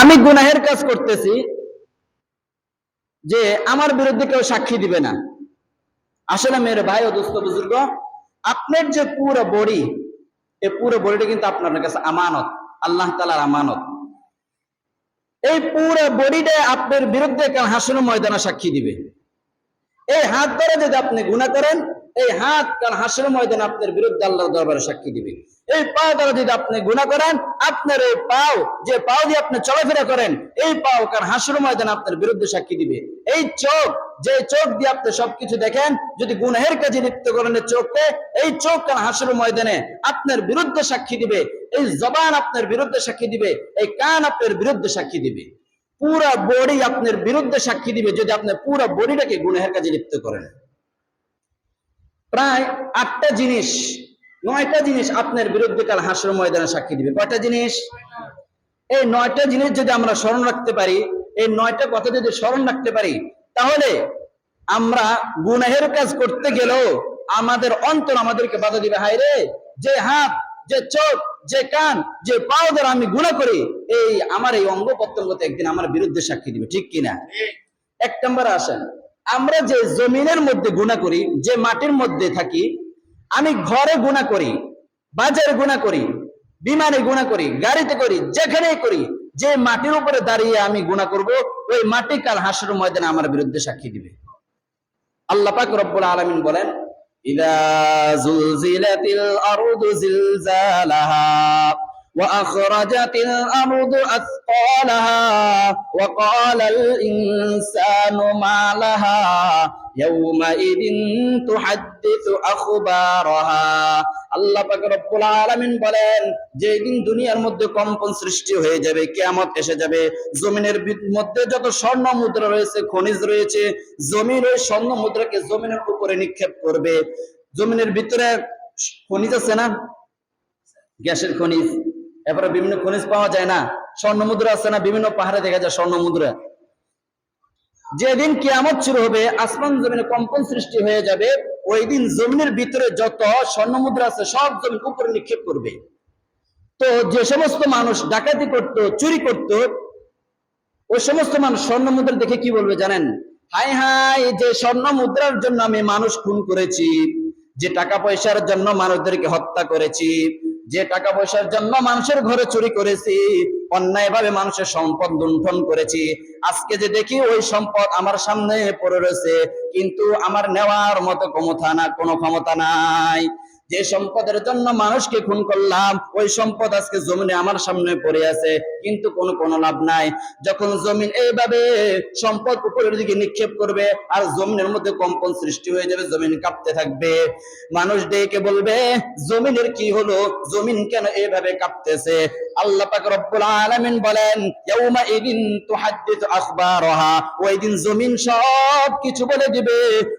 আমি গুনাহের কাজ করতেছি যে আমার বিরুদ্ধে কেউ সাক্ষী দিবে না। আসলে মেয়ের ভাই ও দোস্ত বুজুর্গ, আপনার যে পুরো বডি এই পুরো বডিটা কিন্তু আপনার কাছে আমানত, আল্লাহ তালার আমানত। এই পুরো বডিটা আপনার বিরুদ্ধে কাল হাসুন ময়দানে সাক্ষী দিবে। এই হাত ধরে যদি আপনি গুণা করেন এই হাত কাল হাসুন ময়দানে আপনার বিরুদ্ধে আল্লাহর দরবারে সাক্ষী দিবে এই পা দ্বারা যদি আপনি গুণা করেন, আপনার এই পাও, যে পাও দিয়ে আপনি চলাফেরা করেন, এই পাও কার হাসুর ময়দানে আপনার বিরুদ্ধে সাক্ষী দিবে। এই চোখ, যে চোখ দিয়ে আপনি সবকিছু দেখেন, যদি গুনাহের কাজে লিপ্ত করেন চোখকে, এই চোখ কার হাসুর ময়দানে আপনার বিরুদ্ধে সাক্ষী দিবে। এই জবান আপনার বিরুদ্ধে সাক্ষী দিবে, এই কান আপনার বিরুদ্ধে সাক্ষী দিবে। পুরা বডি আপনার বিরুদ্ধে সাক্ষী দিবে যদি আপনি পুরা বডিটাকে গুনাহের কাজে লিপ্ত করেন। প্রায় আটটা জিনিস নয়টা জিনিস আপনার বিরুদ্ধে কাল হাসর ময়দানে সাক্ষী দিবে। কয়টা জিনিস? এই নয়টা জিনিস যদি আমরা স্মরণ রাখতে পারি এই নয়টা কথা যদি স্মরণ রাখতে পারি তাহলে আমরা গুনাহের কাজ করতে গেলেও আমাদের অন্তর আমাদেরকে বাধা দিবে। হায় রে যে হাত যে চোখ যে কান যে পাও দ্বারা আমি গুণা করি এই আমার এই অঙ্গ প্রত্যঙ্গতে একদিন আমার বিরুদ্ধে সাক্ষী দিবে। ঠিক কিনা? এক নম্বর আসেন। আমরা যে জমিনের মধ্যে গুণা করি, যে মাটির মধ্যে থাকি, আমি ঘরে গুণা করি, বাজারে গুণা করি, বিমানে গুণা করি, গাড়িতে করি যেখানে করি, যে মাটির উপরে দাঁড়িয়ে আমি গুণা করব, ওই মাটি কাল হাসর ময়দানে আমার বিরুদ্ধে সাক্ষী দিবে। আল্লাহ পাক রব্বুল আলামিন বলেন, ইদা জুলজিলাতিল আরদু জিলজালাহা। وأخرجت الأرض أثقالها وقال الإنسان ما لها يومئذ تحدث أخبارها আল্লাহ পাক রব্বুল আলামিন বলেন যেদিন দুনিয়ার মধ্যে কম্পন সৃষ্টি হয়ে যাবে কিয়ামত এসে যাবে জমিনের বি- মধ্যে যত স্বর্ণ মুদ্রা রয়েছে খনিজ রয়েছে জমির ওই স্বর্ণ মুদ্রাকে জমিনের উপরে নিক্ষেপ করবে জমিনের ভিতরে খনিজ আছে না গ্যাসের খনিজ এরপরে বিভিন্ন খনিজ পাওয়া যায় না, স্বর্ণ মুদ্রা আছে না, বিভিন্ন পাহাড়ে দেখা যায় স্বর্ণ মুদ্রা। যেদিন কিয়ামত শুরু হবে, আসমান জমিনে কম্পন সৃষ্টি হয়ে যাবে, ওই দিন জমিনের ভিতরে যত স্বর্ণ মুদ্রা আছে, সব জমিন উপরে নিক্ষেপ করবে। তো যে সমস্ত মানুষ ডাকাতি করত, চুরি করত, ওই সমস্ত মানুষ স্বর্ণ মুদ্রা দেখে কি বলবে জানেন? হাই হাই যে স্বর্ণ মুদ্রার জন্য আমি মানুষ খুন করেছি, যে টাকা পয়সার জন্য মানুষদেরকে হত্যা করেছি যে টাকা পয়সার জন্য মানুষের ঘরে চুরি করেছি, অন্যায় ভাবে মানুষের সম্পদ লুণ্ঠন করেছি। আজকে যে দেখি ওই সম্পদ আমার সামনে পড়ে রয়েছে, কিন্তু আমার নেওয়ার মতো ক্ষমতা না, কোনো ক্ষমতা নাই। যে সম্পদের জন্য মানুষকে খুন করলাম, ওই সম্পদ আজকে জমিনে আমার সামনে পড়ে আছে, কিন্তু কোনো কোনো লাভ নাই। যখন জমিন এইভাবে সম্পদ উপরের দিকে নিক্ষেপ করবে, আর জমিনের মধ্যে কম্পন সৃষ্টি হয়ে যাবে, জমিন কাঁপতে থাকবে। মানুষ ডেকে বলবে, জমিনের কি হলো? জমিন কেন এইভাবে কাঁপতেছে? আল্লাহ পাক রব্বুল আলামিন বলেন, ইয়াউমা ইদিন আখবারহা ওই দিন জমিন সব কিছু বলে দিবে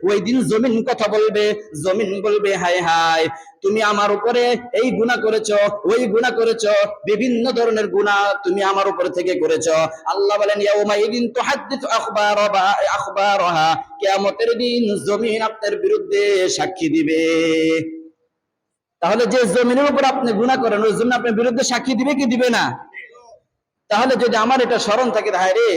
ওই দিন জমিন কথা বলবে, জমিন বলবে, হায় হায়, তুমি আমার উপরে এই গুণা করেছ, ওই গুণা করেছ, বিভিন্ন ধরনের গুণা তুমি আমার উপরে থেকে করেছ। আল্লাহ বলেন, ইয়াউমা ইদিন তুহাদ্দিসু আখবারহা আখবারহা কিয়ামতের দিন জমিন আপনার বিরুদ্ধে সাক্ষী দিবে। তাহলে যে জমিনের উপর আপনি গুণা করেন, ওই জন্য আপনি বিরুদ্ধে সাক্ষী দিবে কি দিবে না? তাহলে যদি আমার এটা স্মরণ থাকে রে